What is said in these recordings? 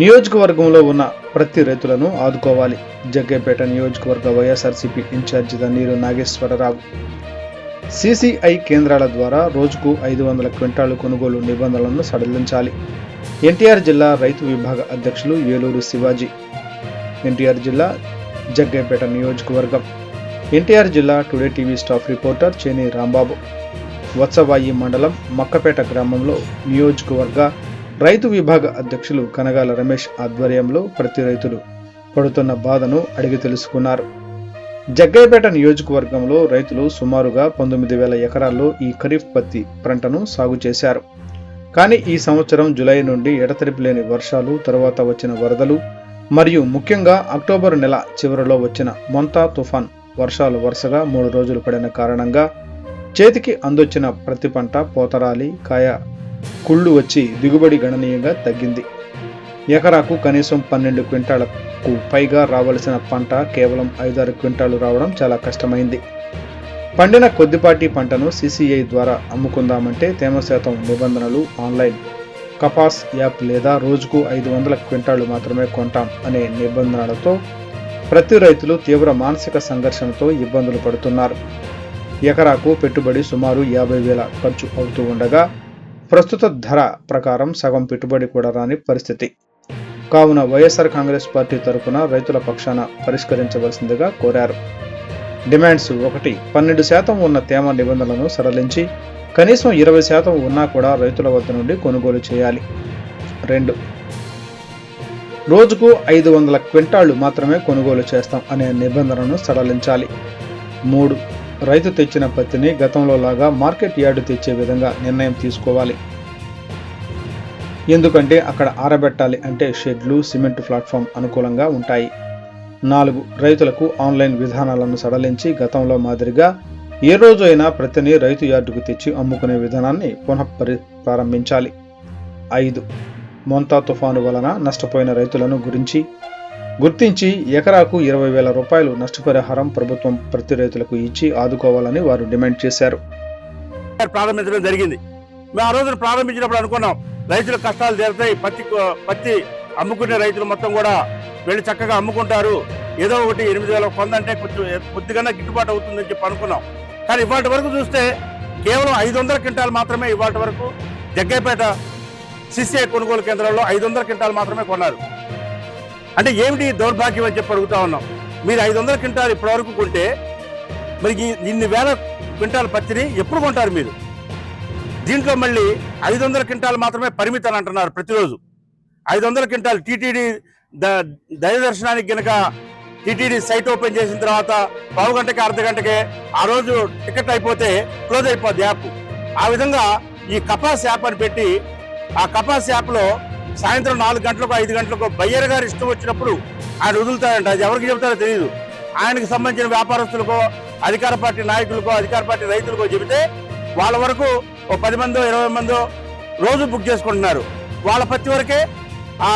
నియోజకవర్గంలో ఉన్న ప్రతి రైతులను ఆదుకోవాలి. జగ్గేపేట నియోజకవర్గ వైఎస్ఆర్సీపీ ఇన్ఛార్జి నీరు నాగేశ్వరరావు. సిసిఐ కేంద్రాల ద్వారా రోజుకు ఐదు వందల క్వింటాలు కొనుగోలు నిబంధనలను సడలించాలి. ఎన్టీఆర్ జిల్లా రైతు విభాగ అధ్యక్షులు ఏలూరు శివాజీ. ఎన్టీఆర్ జిల్లా జగ్గేపేట నియోజకవర్గం. ఎన్టీఆర్ జిల్లా today TV staff reporter Cheni Rambabu. Vatsavai మండలం మక్కపేట గ్రామంలో నియోజకవర్గ రైతు విభాగ అధ్యక్షులు కనగాల రమేష్ ఆధ్వర్యంలో ప్రతి రైతులు పడుతున్న బాధను అడిగి తెలుసుకున్నారు. జగ్గయ్యపేట నియోజకవర్గంలో రైతులు సుమారుగా పంతొమ్మిది వేల ఎకరాల్లో ఈ ఖరీఫ్ పత్తి పంటను సాగు చేశారు. కానీ ఈ సంవత్సరం జులై నుండి ఎడతెరిపి లేని వర్షాలు తర్వాత వచ్చిన వరదలు మరియు ముఖ్యంగా అక్టోబర్ నెల చివరిలో వచ్చిన మొంతా తుఫాన్ వర్షాలు వరుసగా మూడు రోజులు పడిన కారణంగా చేతికి అందొచ్చిన ప్రతి పంట పోతరాలి కాయ కుళ్ళు వచ్చి దిగుబడి గణనీయంగా తగ్గింది. ఎకరాకు కనీసం పన్నెండు క్వింటాలకు పైగా రావలసిన పంట కేవలం ఐదారు క్వింటాలు రావడం చాలా కష్టమైంది. పండిన కొద్దిపాటి పంటను సిసిఐ ద్వారా అమ్ముకుందామంటే తేమ శాతం నిబంధనలు ఆన్లైన్ కపాస్ యాప్ లేదా రోజుకు ఐదు వందల క్వింటాలు మాత్రమే కొంటాం అనే నిబంధనలతో ప్రతి రైతులు తీవ్ర మానసిక సంఘర్షణతో ఇబ్బందులు పడుతున్నారు. ఎకరాకు పెట్టుబడి సుమారు యాభై వేల ఖర్చు అవుతూ ఉండగా ప్రస్తుత ధర ప్రకారం సగం పెట్టుబడి కూడా రాని పరిస్థితి. కావున వైఎస్ఆర్ కాంగ్రెస్ పార్టీ తరఫున రైతుల పక్షాన పరిష్కరించవలసిందిగా కోరారు. డిమాండ్స్ ఒకటి పన్నెండు శాతం ఉన్న తేమ నిబంధనలను సడలించి కనీసం ఇరవై శాతం ఉన్నా కూడా రైతుల వద్ద నుండి కొనుగోలు చేయాలి. రెండు రోజుకు ఐదు వందల క్వింటాళ్ళు మాత్రమే కొనుగోలు చేస్తాం అనే నిబంధనను సడలించాలి. మూడు రైతు తెచ్చిన పత్తిని గతంలో లాగా మార్కెట్ యార్డు తెచ్చే విధంగా నిర్ణయం తీసుకోవాలి. ఎందుకంటే అక్కడ ఆరబెట్టాలి అంటే షెడ్లు సిమెంట్ ప్లాట్ఫామ్ అనుకూలంగా ఉంటాయి. నాలుగు రైతులకు ఆన్లైన్ విధానాలను సడలించి గతంలో మాదిరిగా ఏ రోజు అయినా ప్రతిని రైతు యార్డుకు తెచ్చి అమ్ముకునే విధానాన్ని పునఃపరి ప్రారంభించాలి. ఐదు మొంతా తుఫాను వలన నష్టపోయిన రైతులను గురించి గుర్తించి ఎకరాకు ఇరవై వేల రూపాయలు నష్టపరిహారం ప్రభుత్వం ప్రతి రైతులకు ఇచ్చి ఆదుకోవాలని వారు డిమాండ్ చేశారు. ప్రారంభించడం జరిగింది. మేము ఆ రోజున ప్రారంభించినప్పుడు అనుకున్నాం రైతుల కష్టాలు తీరుతాయి పత్తి పత్తి అమ్ముకునే రైతులు మొత్తం కూడా వెళ్ళి చక్కగా అమ్ముకుంటారు. ఏదో ఒకటి ఎనిమిది వేల పొందంటే కొంచెం కొద్దిగా గిట్టుబాటు అవుతుందని చెప్పి అనుకున్నాం. కానీ ఇవాటి వరకు చూస్తే కేవలం ఐదు వందల క్వింటాలు మాత్రమే ఇవాటి వరకు జగ్గైపేట సిసిఐ కొనుగోలు కేంద్రంలో ఐదు వందల క్వింటాలు మాత్రమే కొన్నారు. అంటే ఏమిటి దౌర్భాగ్యం అని చెప్పి అడుగుతా ఉన్నాం. మీరు ఐదు వందల క్వింటాలు ఇప్పటి వరకు కొంటే మరి ఈ- ఇన్ని వేల క్వింటాల పత్తిని ఎప్పుడు కొంటారు మీరు? దీంట్లో మళ్ళీ ఐదు వందల క్వింటాలు మాత్రమే పరిమితం అని అంటున్నారు ప్రతిరోజు. ఐదు వందల క్వింటాలు టీటీడీ దయ దర్శనానికి గనక టీటీడీ సైట్ ఓపెన్ చేసిన తర్వాత పావు గంటకి అర్ధ గంటకే ఆ రోజు టికెట్ అయిపోతే క్లోజ్ అయిపోద్ది యాప్. ఆ విధంగా ఈ కపాస్ యాప్ అని పెట్టి ఆ కపాస్ యాప్లో సాయంత్రం నాలుగు గంటలకు ఐదు గంటలకు బయ్యర్ గారు ఇష్టం వచ్చినప్పుడు ఆయన వదులుతారంట అది ఎవరికి చెబుతారో తెలియదు ఆయనకు సంబంధించిన వ్యాపారస్తులకో అధికార పార్టీ నాయకులకో అధికార పార్టీ రైతులకో చెబితే వాళ్ళ వరకు ఓ పది మందో ఇరవై మందో రోజు బుక్ చేసుకుంటున్నారు. వాళ్ళ పత్తి వరకే ఆ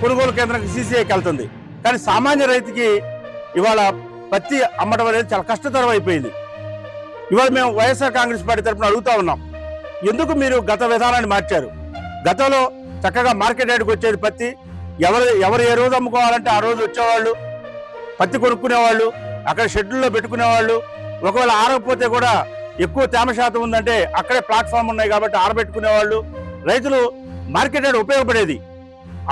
కొనుగోలు కేంద్రానికి సీసీఐకి వెళ్తుంది. కానీ సామాన్య రైతుకి ఇవాళ పత్తి అమ్మడం అనేది చాలా కష్టతరం అయిపోయింది. ఇవాళ మేము వైఎస్ఆర్ కాంగ్రెస్ పార్టీ తరఫున అడుగుతా ఉన్నాం. ఎందుకు మీరు గత విధానాన్ని మార్చారు? గతంలో చక్కగా మార్కెట్ రేటుకు వచ్చేది పత్తి. ఎవరు ఎవరు ఏ రోజు అమ్ముకోవాలంటే ఆ రోజు వచ్చేవాళ్ళు. పత్తి కొనుక్కునేవాళ్ళు అక్కడ షెడ్యూల్లో పెట్టుకునేవాళ్ళు. ఒకవేళ ఆరకపోతే కూడా ఎక్కువ తేమ శాతం ఉందంటే అక్కడే ప్లాట్ఫామ్ ఉన్నాయి కాబట్టి ఆరబెట్టుకునేవాళ్ళు. రైతులు మార్కెట్ రేటు ఉపయోగపడేది.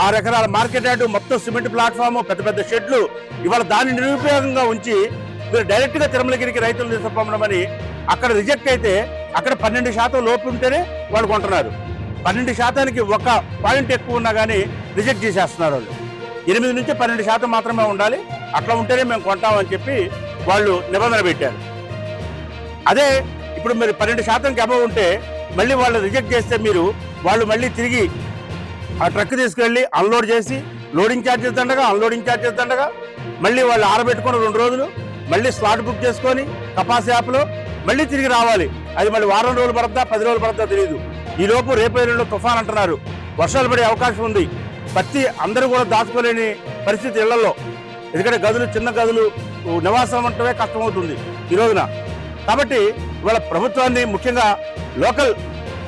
ఆరు ఎకరాల మార్కెట్ రేటు మొత్తం సిమెంట్ ప్లాట్ఫామ్ పెద్ద పెద్ద షెడ్లు ఇవాళ దాన్ని నిరుపయోగంగా ఉంచి మీరు డైరెక్ట్గా తిరుమలగిరికి రైతులు తీసుకుపోమని అక్కడ రిజెక్ట్ అయితే అక్కడ పన్నెండు శాతం లోపు ఉంటేనే వాళ్ళు కొంటున్నారు. పన్నెండు శాతానికి ఒక పాయింట్ ఎక్కువ ఉన్నా కానీ రిజెక్ట్ చేసేస్తున్నారు వాళ్ళు. ఎనిమిది నుంచి పన్నెండు శాతం మాత్రమే ఉండాలి. అట్లా ఉంటేనే మేము కొంటామని చెప్పి వాళ్ళు నిబంధన పెట్టారు. అదే ఇప్పుడు మీరు పన్నెండు శాతంకి అబవ్ ఉంటే మళ్ళీ వాళ్ళు రిజెక్ట్ చేస్తే మీరు వాళ్ళు మళ్ళీ తిరిగి ఆ ట్రక్ తీసుకెళ్ళి అన్లోడ్ చేసి లోడింగ్ ఛార్జెస్ దండగా అన్లోడింగ్ ఛార్జెస్ దండగా మళ్ళీ వాళ్ళు ఆరబెట్టుకుని రెండు రోజులు మళ్ళీ స్లాట్ బుక్ చేసుకొని కపాస్ యాప్లో మళ్ళీ తిరిగి రావాలి. అది మళ్ళీ వారం రోజులు పడద్దా పది రోజులు పడద్దా తెలియదు ఈ రేపు ఎల్లుండిలో తుఫాన్ అంటున్నారు. వర్షాలు పడే అవకాశం ఉంది. పత్తి అందరూ కూడా దాచుకోలేని పరిస్థితి ఇళ్ళలో. ఎందుకంటే గదులు చిన్న గదులు నివాసం అంటమే కష్టమవుతుంది ఈ రోజున. కాబట్టి ఇవాళ ప్రభుత్వాన్ని ముఖ్యంగా లోకల్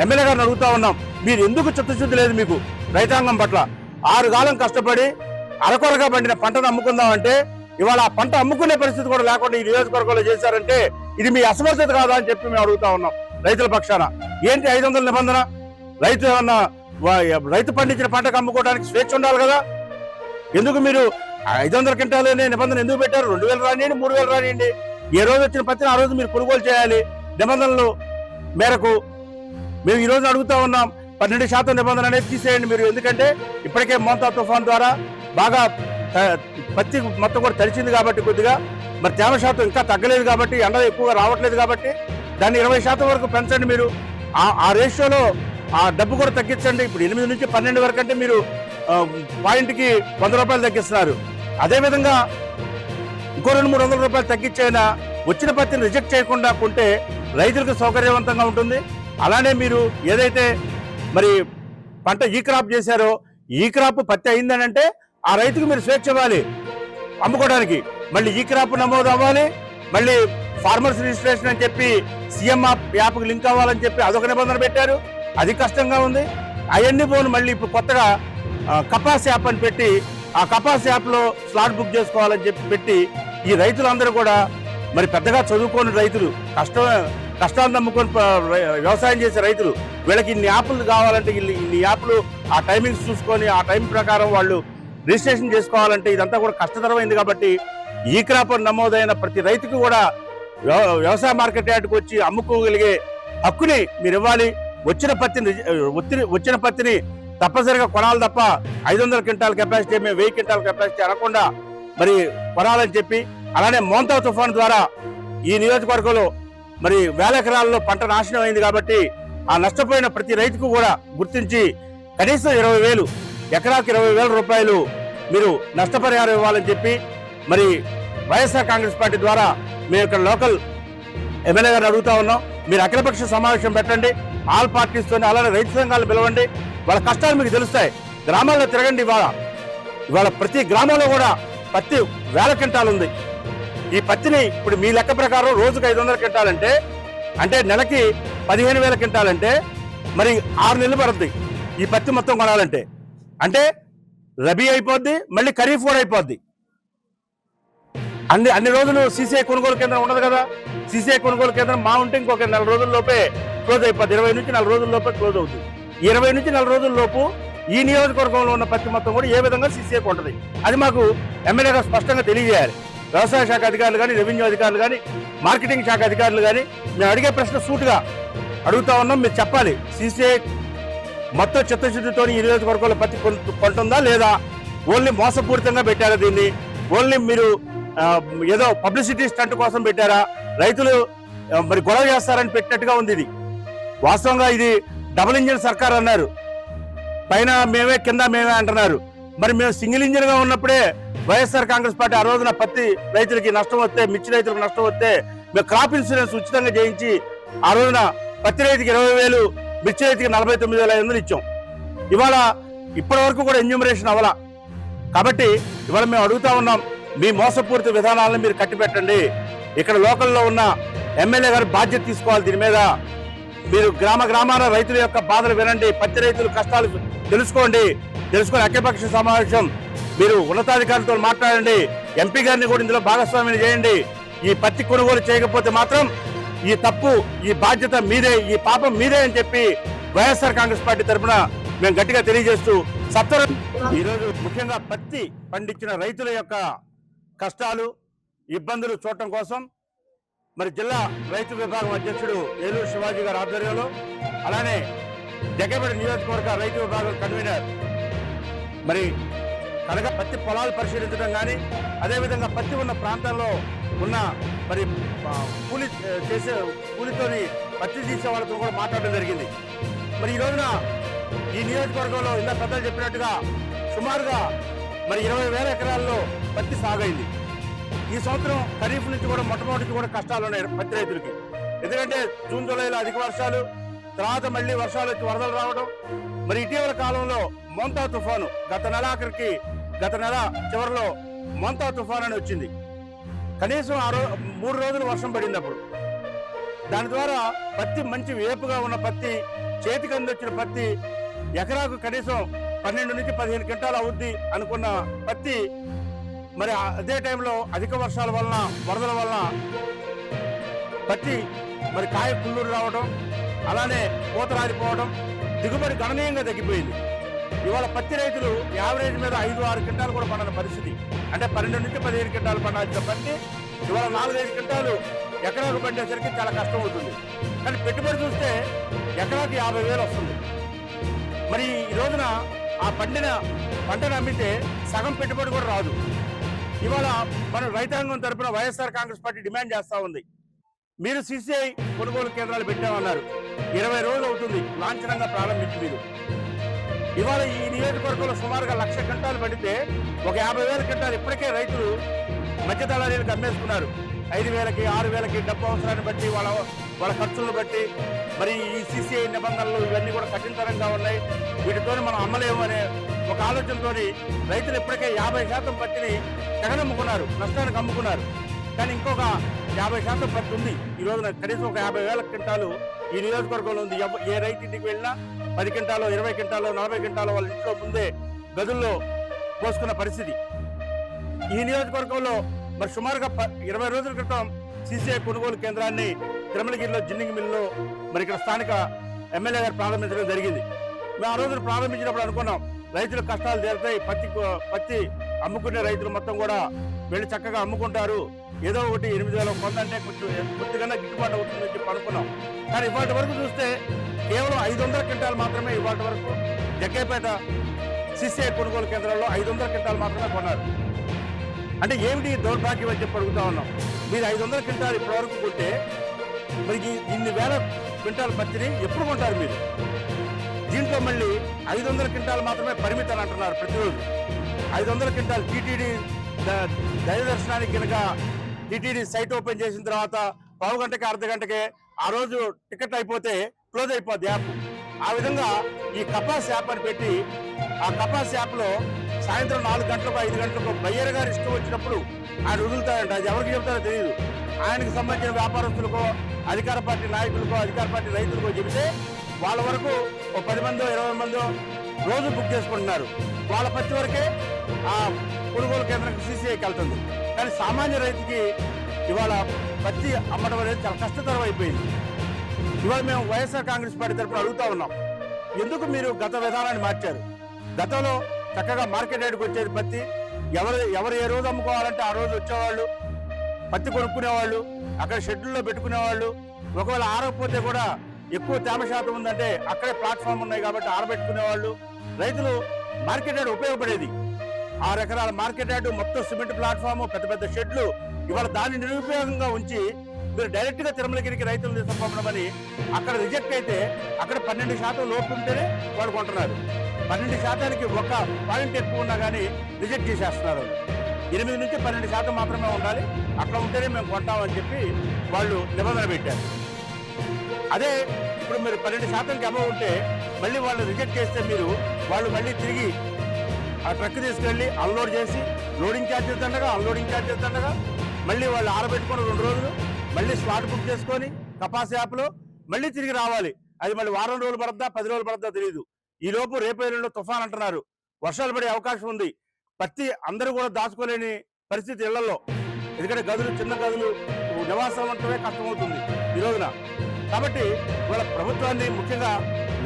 ఎమ్మెల్యే గారిని అడుగుతా ఉన్నాం. మీరు ఎందుకు చిత్తశుద్ధి లేదు మీకు రైతాంగం పట్ల? ఆరు కాలం కష్టపడి అరకొరగా పండిన పంటను అమ్ముకుందామంటే ఇవాళ ఆ పంట అమ్ముకునే పరిస్థితి కూడా లేకుండా ఈ నియోజకవర్గంలో చేశారంటే ఇది మీ అసమర్థత కాదా అని చెప్పి మేము అడుగుతా ఉన్నాం రైతుల పక్షాన. ఏంటి ఐదు వందల నిబంధన? రైతు ఏమన్నా రైతు పండించిన పంటకు అమ్ముకోవడానికి స్వేచ్ఛ ఉండాలి కదా? ఎందుకు మీరు ఐదు వందల క్వింటాలు అనే నిబంధన ఎందుకు పెట్టారు? రెండు వేలు రానియండి మూడు వేలు రానియండి. ఏ రోజు వచ్చిన పత్తిని ఆ రోజు మీరు కొనుగోలు చేయాలి. నిబంధనలు మేరకు మేము ఈ రోజు అడుగుతా ఉన్నాం. పన్నెండు శాతం నిబంధన అనేది తీసేయండి మీరు. ఎందుకంటే ఇప్పటికే మోంతా తుఫాన్ ద్వారా బాగా పత్తి మొత్తం కూడా తడిచింది కాబట్టి కొద్దిగా. మరి తేమ శాతం ఇంకా తగ్గలేదు కాబట్టి ఎండ ఎక్కువగా రావట్లేదు కాబట్టి దాన్ని ఇరవై శాతం వరకు పెంచండి మీరు. ఆ ఆ రేషియోలో ఆ డబ్బు కూడా తగ్గించండి. ఇప్పుడు ఎనిమిది నుంచి పన్నెండు వరకు అంటే మీరు పాయింట్కి వంద రూపాయలు తగ్గిస్తున్నారు. అదేవిధంగా ఇంకో రెండు మూడు వందల రూపాయలు తగ్గించైనా వచ్చిన పత్తిని రిజెక్ట్ చేయకుండా కొంటే రైతులకు సౌకర్యవంతంగా ఉంటుంది. అలానే మీరు ఏదైతే మరి పంట ఈ క్రాప్ చేశారో ఈ క్రాప్ పత్తి అయిందని అంటే ఆ రైతుకు మీరు స్వేచ్ఛ ఇవ్వాలి. అమ్ముకోవడానికి. మళ్ళీ ఈ క్రాప్ నమోదు అవ్వాలి. మళ్ళీ ఫార్మర్స్ రిజిస్ట్రేషన్ అని చెప్పి సీఎం యాప్కి లింక్ అవ్వాలని చెప్పి అదొక నిబంధన పెట్టారు. అది కష్టంగా ఉంది. అవన్నీ పోను మళ్ళీ ఇప్పుడు కొత్తగా కపాస్ యాప్ అని పెట్టి ఆ కపాస్ యాప్లో స్లాట్ బుక్ చేసుకోవాలని చెప్పి పెట్టి ఈ రైతులందరూ కూడా మరి పెద్దగా చదువుకోని రైతులు కష్టం కష్టాలు నమ్ముకొని వ్యవసాయం చేసే రైతులు వీళ్ళకి ఇన్ని యాప్లు కావాలంటే ఇన్ని ఇన్ని యాప్లు ఆ టైమింగ్స్ చూసుకొని ఆ టైం ప్రకారం వాళ్ళు రిజిస్ట్రేషన్ చేసుకోవాలంటే ఇదంతా కూడా కష్టతరమైంది కాబట్టి ఈ క్రాప్ నమోదైన ప్రతి రైతుకు కూడా వ్యవసాయ మార్కెట్ యార్డ్కి వచ్చి అమ్ముకోగలిగే హక్కుని మీరు ఇవ్వాలి వచ్చిన పత్తిని వచ్చిన పత్తిని తప్పనిసరిగా కొనాలి తప్ప ఐదు వందల క్వింటాల్ కెపాసిటీ మేము వెయ్యి క్వింటాల్ కెపాసిటీ అనకుండా మరి కొనాలని చెప్పి అలానే మోంతా తుఫాన్ ద్వారా ఈ నియోజకవర్గంలో మరి వేల ఎకరాల్లో పంట నాశనం అయింది కాబట్టి ఆ నష్టపోయిన ప్రతి రైతుకు కూడా గుర్తించి కనీసం ఇరవై వేలు ఎకరాకు ఇరవై వేల రూపాయలు మీరు నష్టపరిహారం ఇవ్వాలని చెప్పి మరి వైఎస్ఆర్ కాంగ్రెస్ పార్టీ ద్వారా మేము ఇక్కడ లోకల్ ఎమ్మెల్యే గారిని అడుగుతా ఉన్నాం. మీరు అఖిలపక్ష సమావేశం పెట్టండి. ఆల్ పార్టీస్తో అలానే రైతు సంఘాలు పిలవండి. వాళ్ళ కష్టాలు మీకు తెలుస్తాయి. గ్రామాల్లో తిరగండి ఇవాళ. ఇవాళ ప్రతి గ్రామంలో కూడా పత్తి వేల క్వింటాలు ఉంది. ఈ పత్తిని ఇప్పుడు మీ లెక్క ప్రకారం రోజుకు ఐదు వందల క్వింటాలంటే అంటే నెలకి పదిహేను వేల క్వింటాలంటే మరి ఆరు నెలలు పడుతుంది ఈ పత్తి మొత్తం కొనాలంటే. అంటే రబీ అయిపోద్ది మళ్ళీ ఖరీఫ్ కూడా అయిపోద్ది. అన్ని అన్ని రోజులు సీసీఐ కొనుగోలు కేంద్రం ఉండదు కదా? సీసీఐ కొనుగోలు కేంద్రం మా ఉంటే ఇంకొక నెల రోజుల లోపే క్లోజ్ అయిపోద్ది. ఇరవై నుంచి నెల రోజుల లోపే క్లోజ్ అవుతుంది ఇరవై నుంచి నెల రోజుల లోపు ఈ నియోజకవర్గంలో ఉన్న పత్తి మొత్తం కూడా ఏ విధంగా సీసీఐ ఉంటుంది? అది మాకు ఎమ్మెల్యే గారు స్పష్టంగా తెలియజేయాలి. వ్యవసాయ శాఖ అధికారులు కానీ రెవెన్యూ అధికారులు కానీ మార్కెటింగ్ శాఖ అధికారులు కానీ మేము అడిగే ప్రశ్న సూటుగా అడుగుతా ఉన్నాం. మీరు చెప్పాలి. సీసీఐ మొత్తం చిత్తశుద్ధితో ఈ నియోజకవర్గంలో పత్తి కొంటుందా లేదా? ఓన్లీ మోసపూరితంగా పెట్టారా దీన్ని? ఓన్లీ మీరు ఏదో పబ్లిసిటీ స్టంట్ కోసం పెట్టారా? రైతులు మరి గొడవ చేస్తారని పెట్టినట్టుగా ఉంది ఇది. వాస్తవంగా ఇది డబుల్ ఇంజిన్ సర్కార్ అన్నారు. పైన మేమే కింద మేమే అంటున్నారు. మరి మేము సింగిల్ ఇంజిన్గా ఉన్నప్పుడే వైఎస్ఆర్ కాంగ్రెస్ పార్టీ ఆ రోజున పత్తి రైతులకి నష్టం వస్తే మిర్చి రైతులకు నష్టం వస్తే మేము క్రాప్ ఇన్సూరెన్స్ ఉచితంగా చేయించి ఆ రోజున పత్తి రైతుకి ఇరవై వేలు మిర్చి రైతుకి నలభై తొమ్మిది వేల ఐదు వందలు ఇచ్చాం. ఇవాళ ఇప్పటి వరకు కూడా ఎన్యూమరేషన్ అవ్వాల. కాబట్టి ఇవాళ మేము అడుగుతా ఉన్నాం మీ మోసపూరిత విధానాలను మీరు కట్టిపెట్టండి. ఇక్కడ లోకల్లో ఉన్న ఎమ్మెల్యే గారు బాధ్యత తీసుకోవాలి దీని మీద. మీరు గ్రామ గ్రామాల రైతుల యొక్క బాధలు వినండి పత్తి రైతుల కష్టాలు తెలుసుకోండి తెలుసుకొని అఖిలపక్ష సమావేశం మీరు ఉన్నతాధికారులతో మాట్లాడండి ఎంపీ గారిని కూడా ఇందులో భాగస్వామ్యం చేయండి. ఈ పత్తి కొనుగోలు చేయకపోతే మాత్రం ఈ తప్పు ఈ బాధ్యత మీదే ఈ పాపం మీదే అని చెప్పి వైఎస్ఆర్ కాంగ్రెస్ పార్టీ తరఫున మేము గట్టిగా తెలియజేస్తూ సత్వరం. ఈరోజు ముఖ్యంగా పత్తి పండించిన రైతుల యొక్క కష్టాలు ఇబ్బందులు చూడటం కోసం మరి జిల్లా రైతు విభాగం అధ్యక్షుడు ఏలూరు శివాజీ గారి ఆధ్వర్యంలో అలానే జగబడి నియోజకవర్గ రైతు విభాగం కన్వీనర్ మరి కనుక పత్తి పొలాలు పరిశీలించడం కానీ అదేవిధంగా పత్తి ఉన్న ప్రాంతాల్లో ఉన్న మరి కూలి చేసే కూలితోని పత్తి తీసే వాళ్ళతో కూడా మాట్లాడడం జరిగింది. మరి ఈ రోజున ఈ నియోజకవర్గంలో ఇందా పెద్దలు చెప్పినట్టుగా సుమారుగా మరి ఇరవై వేల ఎకరాల్లో పత్తి సాగైంది. ఈ సంవత్సరం ఖరీఫ్ నుంచి కూడా మొట్టమొదటి కూడా కష్టాలు ఉన్నాయి పత్తి రైతులకి. ఎందుకంటే జూన్ జూలైలో అధిక వర్షాలు తర్వాత మళ్ళీ వర్షాలు వచ్చి వరదలు రావడం మరి ఇటీవల కాలంలో మొంతా తుఫాను గత నెల ఆఖరికి గత నెల చివరిలో మొంతా తుఫాన్ అని వచ్చింది. కనీసం ఆ రో మూడు రోజులు వర్షం పడింది అప్పుడు దాని ద్వారా పత్తి మంచి వేపుగా ఉన్న పత్తి చేతికి అందొచ్చిన పత్తి ఎకరాకు కనీసం పన్నెండు నుంచి పదిహేను క్వింటాలు అవుద్ది అనుకున్న పత్తి మరి అదే టైంలో అధిక వర్షాల వలన వరదల వలన పత్తి మరి కాయ కుళ్ళూరు రావడం అలానే పూత రాలిపోవడం దిగుబడి గణనీయంగా తగ్గిపోయింది. ఇవాళ పత్తి రైతులు యావరేజ్ మీద ఐదు ఆరు క్వింటాలు కూడా పండని పరిస్థితి. అంటే పన్నెండు నుంచి పదిహేను క్వింటాలు పండాల్సిన పత్తి ఇవాళ నాలుగైదు క్వింటాలు ఎకరాకు పండేసరికి చాలా కష్టం అవుతుంది. కానీ పెట్టుబడి చూస్తే ఎకరాకు యాభై వేలు వస్తుంది. మరి ఈ రోజున ఆ పండిన పంటను అమ్మితే సగం పెట్టుబడి కూడా రాదు. ఇవాళ మన రైతాంగం తరపున వైఎస్ఆర్ కాంగ్రెస్ పార్టీ డిమాండ్ చేస్తా ఉంది. మీరు సిసిఐ కొనుగోలు కేంద్రాలు పెట్టామన్నారు. ఇరవై రోజులు అవుతుంది. లాంఛనంగా ప్రారంభించి మీరు ఇవాళ ఈ నియోజకవర్గంలో సుమారుగా లక్ష గంటలు పడితే ఒక యాభై వేల గంటలు ఇప్పటికే రైతులు మధ్య దళారీలకు అమ్మేసుకున్నారు. ఐదు వేలకి ఆరు వేలకి డబ్బు అవసరాన్ని బట్టి వాళ్ళ వాళ్ళ ఖర్చులను బట్టి మరి ఈ సిసిఐ నిబంధనలు ఇవన్నీ కూడా కఠినతరంగా ఉన్నాయి. వీటితో మనం అమ్మలేము అనే ఒక ఆలోచనతో రైతులు ఇప్పటికే యాభై శాతం పత్తిని తెగనమ్ముకున్నారు నష్టానికి అమ్ముకున్నారు. కానీ ఇంకొక యాభై శాతం పత్తి ఉంది. ఈ రోజున కనీసం ఒక యాభై వేల క్వింటాలు ఈ నియోజకవర్గంలో ఉంది. ఏ రైతు ఇంటికి వెళ్ళినా పది క్వింటాలు ఇరవై క్వింటాలు నలభై క్వింటాలు వాళ్ళ ఇంట్లో ముందే గదుల్లో పోసుకున్న పరిస్థితి. ఈ నియోజకవర్గంలో మరి సుమారుగా ప- ఇరవై రోజుల క్రితం సీసీఐ కొనుగోలు కేంద్రాన్ని తిరుమలగిరిలో జిన్నింగ్ మిల్లులో మరి ఇక్కడ స్థానిక ఎమ్మెల్యే గారు ప్రారంభించడం జరిగింది. మేము ఆ రోజున ప్రారంభించినప్పుడు అనుకున్నాం రైతుల కష్టాలు తీరుతాయి పత్తి పత్తి అమ్ముకునే రైతులు మొత్తం కూడా వెళ్ళి చక్కగా అమ్ముకుంటారు. ఏదో ఒకటి ఎనిమిది వేల కొందంటే కొంచెం కొద్దిగా గిట్టుబాటు అవుతుందని చెప్పి అనుకున్నాం. కానీ ఇవాటి వరకు చూస్తే కేవలం ఐదు వందల క్వింటాలు మాత్రమే ఇవాటి వరకు జగ్గేపేట సిసిఐ కొనుగోలు కేంద్రంలో ఐదు వందల క్వింటాలు మాత్రమే కొన్నారు. అంటే ఏమిటి దౌర్భాగ్యం అని చెప్పి అడుగుతా ఉన్నాం. మీరు ఐదు వందల క్వింటాలు ఇప్పటివరకు కొంటే మరి ఇన్ని వేల క్వింటాల పత్తిని ఎప్పుడు కొంటారు మీరు? దీంట్లో మళ్ళీ ఐదు వందల క్వింటాలు మాత్రమే పరిమితం అని అంటున్నారు ప్రతిరోజు. ఐదు వందల క్వింటాల్ టీటీడీ దయ దర్శనానికి కనుక టీటీడీ సైట్ ఓపెన్ చేసిన తర్వాత పావు గంటకి అర్ధ గంటకే ఆ రోజు టికెట్ అయిపోతే క్లోజ్ అయిపోద్ది యాప్. ఆ విధంగా ఈ కపాస్ యాప్ అని పెట్టి ఆ కపాస్ యాప్లో సాయంత్రం నాలుగు గంటలకు ఐదు గంటలకు బయ్యర్ గారు ఇష్టం వచ్చినప్పుడు ఆయన వదులుతాడంట. అది ఎవరికి చెప్తారో తెలియదు ఆయనకు సంబంధించిన వ్యాపారస్తులకో అధికార పార్టీ నాయకులకో అధికార పార్టీ రైతులకో చెబితే వాళ్ళ వరకు ఒక పది మందో ఇరవై మందో రోజు బుక్ చేసుకుంటున్నారు. వాళ్ళ పత్తి వరకే ఆ కొనుగోలు కేంద్రానికి సీసీఐకి వెళ్తుంది. కానీ సామాన్య రైతుకి ఇవాళ పత్తి అమ్మడం అనేది చాలా కష్టతరం అయిపోయింది. ఇవాళ మేము వైఎస్ఆర్ కాంగ్రెస్ పార్టీ తరఫున అడుగుతా ఉన్నాం. ఎందుకు మీరు గత విధానాన్ని మార్చారు? గతంలో చక్కగా మార్కెట్ రేటుకు వచ్చేది పత్తి. ఎవరు ఎవరు ఏ రోజు అమ్ముకోవాలంటే ఆ రోజు వచ్చేవాళ్ళు. పత్తి కొనుక్కునేవాళ్ళు అక్కడ షెడ్యూల్లో పెట్టుకునేవాళ్ళు. ఒకవేళ ఆరకపోతే కూడా ఎక్కువ తేమ శాతం ఉందంటే అక్కడే ప్లాట్ఫామ్ ఉన్నాయి కాబట్టి ఆరబెట్టుకునేవాళ్ళు. రైతులు మార్కెట్ యార్డ్ ఉపయోగపడేది. ఆరు ఎకరాల మార్కెట్ యార్డ్ మొత్తం సిమెంట్ ప్లాట్ఫామ్ పెద్ద పెద్ద షెడ్లు ఇవాళ దాన్ని నిరుపయోగంగా ఉంచి మీరు డైరెక్ట్గా తిరుమలగిరికి రైతులు తీసుకుపోవడమని అక్కడ రిజెక్ట్ అయితే అక్కడ పన్నెండు శాతం లోపు ఉంటేనే వాళ్ళు కొంటున్నారు. పన్నెండు శాతానికి ఒక పాయింట్ ఎక్కువ ఉన్నా కానీ రిజెక్ట్ చేసేస్తున్నారు. ఎనిమిది నుంచి పన్నెండు శాతం మాత్రమే ఉండాలి. అట్లా ఉంటేనే మేము కొంటామని చెప్పి వాళ్ళు నిబంధన పెట్టారు. అదే ఇప్పుడు మీరు పన్నెండు శాతంకి అబవ్ ఉంటే మళ్ళీ వాళ్ళు రిజెక్ట్ చేస్తే మీరు వాళ్ళు మళ్ళీ తిరిగి ఆ ట్రక్ తీసుకెళ్ళి అన్లోడ్ చేసి లోడింగ్ ఛార్జెస్ దండగా అన్లోడింగ్ ఛార్జెస్ దండగా మళ్ళీ వాళ్ళు ఆరబెట్టుకొని రెండు రోజులు మళ్ళీ స్లాట్ బుక్ చేసుకొని కపాస్ యాప్లో మళ్ళీ తిరిగి రావాలి. అది మళ్ళీ వారం రోజులు పడద్దా పది రోజులు పడద్దా తెలియదు ఈ లోపు రేపు ఎల్లుండో తుఫాన్ అంటున్నారు. వర్షాలు పడే అవకాశం ఉంది. పత్తి అందరూ కూడా దాచుకోలేని పరిస్థితి ఇళ్ళలో. ఎందుకంటే గదులు చిన్న గదులు నివాసం అంటమే కష్టమవుతుంది ఈ రోజున. కాబట్టి ఇవాళ ప్రభుత్వాన్ని ముఖ్యంగా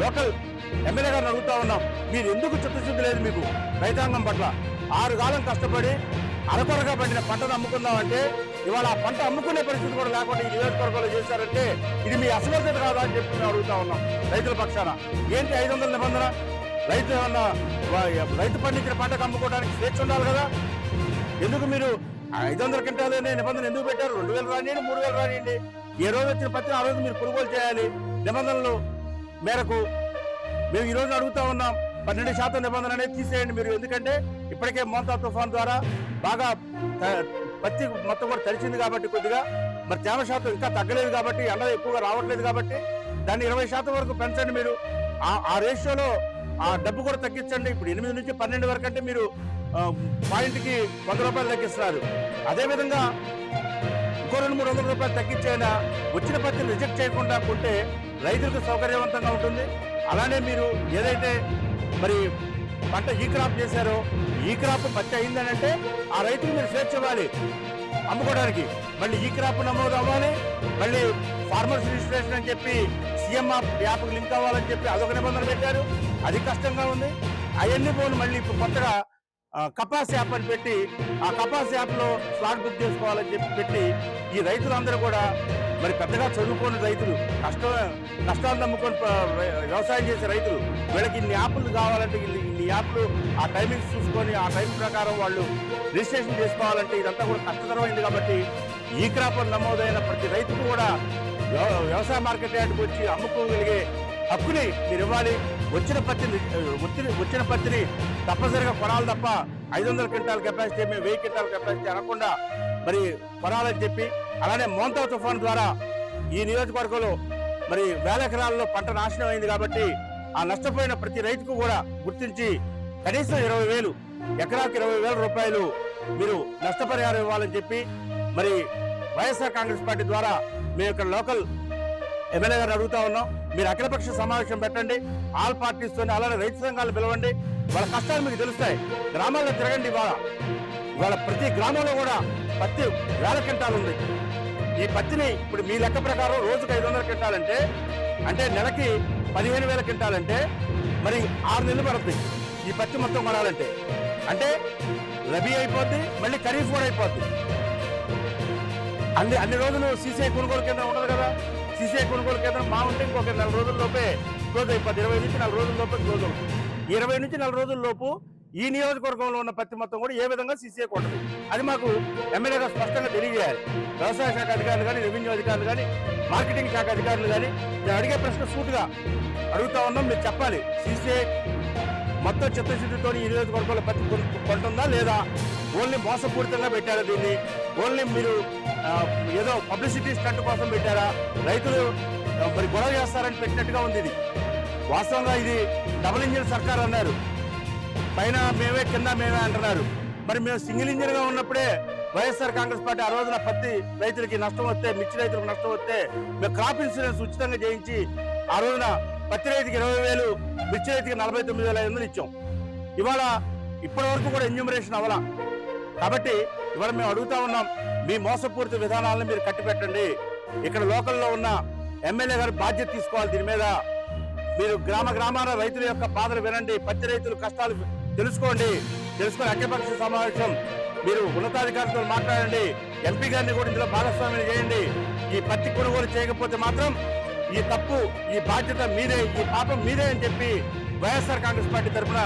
లోకల్ ఎమ్మెల్యే గారిని అడుగుతా ఉన్నాం. మీరు ఎందుకు చిత్తశుద్ధి లేదు మీకు? రైతాంగం పట్ల ఆరు కాలం కష్టపడి అరకొరగా పండిన పంటను అమ్ముకుందామంటే ఇవాళ ఆ పంట అమ్ముకునే పరిస్థితి కూడా లేకుండా ఈ నియోజకవర్గంలో చేశారంటే ఇది మీ అసమర్థత కాదా అని చెప్పి మేము అడుగుతా ఉన్నాం రైతుల పక్షాన. ఏంటి ఐదు వందల నిబంధన? రైతు ఏమన్నా రైతు పండించిన పంటకు అమ్ముకోవడానికి స్వేచ్ఛ ఉండాలి కదా? ఎందుకు మీరు ఐదు వందల క్వింటాలు అనే నిబంధన ఎందుకు పెట్టారు? రెండు వేలు రానియండి మూడు వేలు రానియండి. ఏ రోజు వచ్చిన పత్తిని ఆ రోజు మీరు కొనుగోలు చేయాలి నిబంధనలు మేరకు మేము ఈ రోజు అడుగుతా ఉన్నాం. పన్నెండు శాతం నిబంధన అనేది తీసేయండి మీరు. ఎందుకంటే ఇప్పటికే మోంతా తుఫాన్ ద్వారా బాగా పత్తి మొత్తం కూడా తడిచింది కాబట్టి కొద్దిగా మరి తేమ శాతం ఇంకా తగ్గలేదు కాబట్టి ఎండ ఎక్కువగా రావట్లేదు కాబట్టి దాన్ని ఇరవై శాతం వరకు పెంచండి మీరు. ఆ- ఆ రేషియోలో ఆ డబ్బు కూడా తగ్గించండి. ఇప్పుడు ఎనిమిది నుంచి పన్నెండు వరకు అంటే మీరు పాయింట్కి వంద రూపాయలు తగ్గిస్తున్నారు. అదేవిధంగా ఇంకో రెండు మూడు వందల రూపాయలు తగ్గించైనా వచ్చిన పత్తిని రిజెక్ట్ చేయకుండా కొంటే రైతులకు సౌకర్యవంతంగా ఉంటుంది. అలానే మీరు ఏదైతే మరి పంట ఈ క్రాప్ చేశారు. ఈ క్రాప్ పత్తి అయిందని అంటే ఆ రైతులు మీరు స్వేచ్ఛ ఇవ్వాలి. అమ్ముకోవడానికి. మళ్ళీ ఈ క్రాప్ నమోదు అవ్వాలి. మళ్ళీ ఫార్మర్స్ రిజిస్ట్రేషన్ అని చెప్పి సీఎంఆర్ యాప్కి లింక్ అవ్వాలని చెప్పి అదొక నిబంధన పెట్టారు. అది కష్టంగా ఉంది. అవన్నీ పోను మళ్ళీ ఇప్పుడు కొత్తగా కపాస్ యాప్ అని పెట్టి ఆ కపాస్ యాప్లో స్లాట్ బుక్ చేసుకోవాలని చెప్పి పెట్టి ఈ రైతులందరూ కూడా మరి పెద్దగా చదువుకోని రైతులు కష్టం కష్టాలు నమ్ముకొని వ్యవసాయం చేసే రైతులు వీళ్ళకి ఇన్ని యాప్లు కావాలంటే ఇన్ని యాప్లు ఆ టైమింగ్స్ చూసుకొని ఆ టైం ప్రకారం వాళ్ళు రిజిస్ట్రేషన్ చేసుకోవాలంటే ఇదంతా కూడా కష్టతరమైంది కాబట్టి ఈ క్రాప్ నమోదైన ప్రతి రైతుకు కూడా వ్యవ- వ్యవసాయ మార్కెట్ యార్డ్కి వచ్చి అమ్ముకోగలిగే హక్కుని మీరు ఇవ్వాలి. వచ్చిన పత్తిని వచ్చిన వచ్చిన పత్తిని తప్పనిసరిగా కొనాలి తప్ప ఐదు వందల క్వింటాల కెపాసిటీ మేము వెయ్యి క్వింటాల కెపాసిటీ అనకుండా మరి కొనాలని చెప్పి అలానే మోంతా తుఫాన్ ద్వారా ఈ నియోజకవర్గంలో మరి వేల ఎకరాల్లో పంట నాశనం అయింది కాబట్టి ఆ నష్టపోయిన ప్రతి రైతుకు కూడా గుర్తించి కనీసం ఇరవై వేలు ఎకరాకి ఇరవై వేల రూపాయలు మీరు నష్టపరిహారం ఇవ్వాలని చెప్పి మరి వైఎస్ఆర్ కాంగ్రెస్ పార్టీ ద్వారా మేము ఇక్కడ లోకల్ ఎమ్మెల్యే గారు అడుగుతా ఉన్నాం. మీరు అఖిలపక్ష సమావేశం పెట్టండి. ఆల్ పార్టీస్ అలానే రైతు సంఘాలు పిలవండి. వాళ్ళ కష్టాలు మీకు తెలుస్తాయి. గ్రామాల్లో తిరగండి ఇవాళ ఇవాళ ప్రతి గ్రామంలో కూడా పత్తి వేల క్వింటాలు ఉంది. ఈ పత్తిని ఇప్పుడు మీ లెక్క ప్రకారం రోజుకు ఐదు వందల క్వింటాలంటే అంటే నెలకి పదిహేను వేల క్వింటాలంటే మరి ఆరు నెలలు పడుతుంది ఈ పత్తి మొత్తం కొనాలంటే. అంటే రబీ అయిపోద్ది మళ్ళీ ఖరీఫ్ కూడా అయిపోద్ది. అన్ని అన్ని రోజులు సీసీఐ కొనుగోలు కేంద్రం ఉండదు కదా. సీసీఐ కొనుగోలు కేంద్రం మా ఉంటే ఇంకొక నెల రోజుల లోపే క్లోజ్ అయిపోద్ది. ఇరవై నుంచి నెల రోజుల లోపే క్లోజ్ అవుతుంది. ఇరవై నుంచి నెల రోజుల లోపు ఈ నియోజకవర్గంలో ఉన్న పత్తి మొత్తం కూడా ఏ విధంగా సీసీఏ కొంటది అది మాకు ఎమ్మెల్యేగా స్పష్టంగా తెలియజేయాలి. వ్యవసాయ శాఖ అధికారులు కానీ రెవెన్యూ అధికారులు కానీ మార్కెటింగ్ శాఖ అధికారులు కానీ నేను అడిగే ప్రశ్న సూటుగా అడుగుతా ఉన్నాం. మీరు చెప్పాలి. సీసీఐ మొత్తం చిత్తశుద్ధితో ఈ నియోజకవర్గంలో పత్తి కొంటుందా లేదా? ఓన్లీ మోసపూరితంగా పెట్టారా దీన్ని? ఓన్లీ మీరు ఏదో పబ్లిసిటీ స్టంట్ కోసం పెట్టారా? రైతులు మరి గొడవ చేస్తారని పెట్టినట్టుగా ఉంది ఇది. వాస్తవంగా ఇది డబుల్ ఇంజిన్ సర్కార్ అన్నారు. పైన మేమే కింద మేమే అంటున్నారు. మరి మేము సింగిల్ ఇంజిన్గా ఉన్నప్పుడే వైఎస్ఆర్ కాంగ్రెస్ పార్టీ ఆ రోజున పత్తి రైతులకి నష్టం వస్తే మిర్చి రైతులకు నష్టం వస్తే మేము క్రాప్ ఇన్సూరెన్స్ ఉచితంగా చేయించి ఆ రోజున పత్తి రైతుకి ఇరవై వేలు మిర్చి రైతుకి నలభై తొమ్మిది వేల ఐదు వందలు ఇచ్చాం. ఇవాళ ఇప్పటి వరకు కూడా ఎన్యూమరేషన్ అవ్వాల. కాబట్టి ఇవాళ మేము అడుగుతా ఉన్నాం మీ మోసపూరిత విధానాలను మీరు కట్టిపెట్టండి. ఇక్కడ లోకల్లో ఉన్న ఎమ్మెల్యే గారు బాధ్యత తీసుకోవాలి దీని మీద. మీరు గ్రామ గ్రామాల రైతుల యొక్క బాధలు వినండి పత్తి రైతులు కష్టాలు తెలుసుకోండి. తెలుసుకొని అఖిలపక్ష సమావేశం. మీరు ఉన్నతాధికారులతో మాట్లాడండి. ఎంపీ గారిని కూడా ఇందులో భాగస్వామ్యం చేయండి. ఈ పత్తి కొనుగోలు చేయకపోతే మాత్రం ఈ తప్పు ఈ బాధ్యత మీదే ఈ పాపం మీదే అని చెప్పి వైఎస్ఆర్ కాంగ్రెస్ పార్టీ తరఫున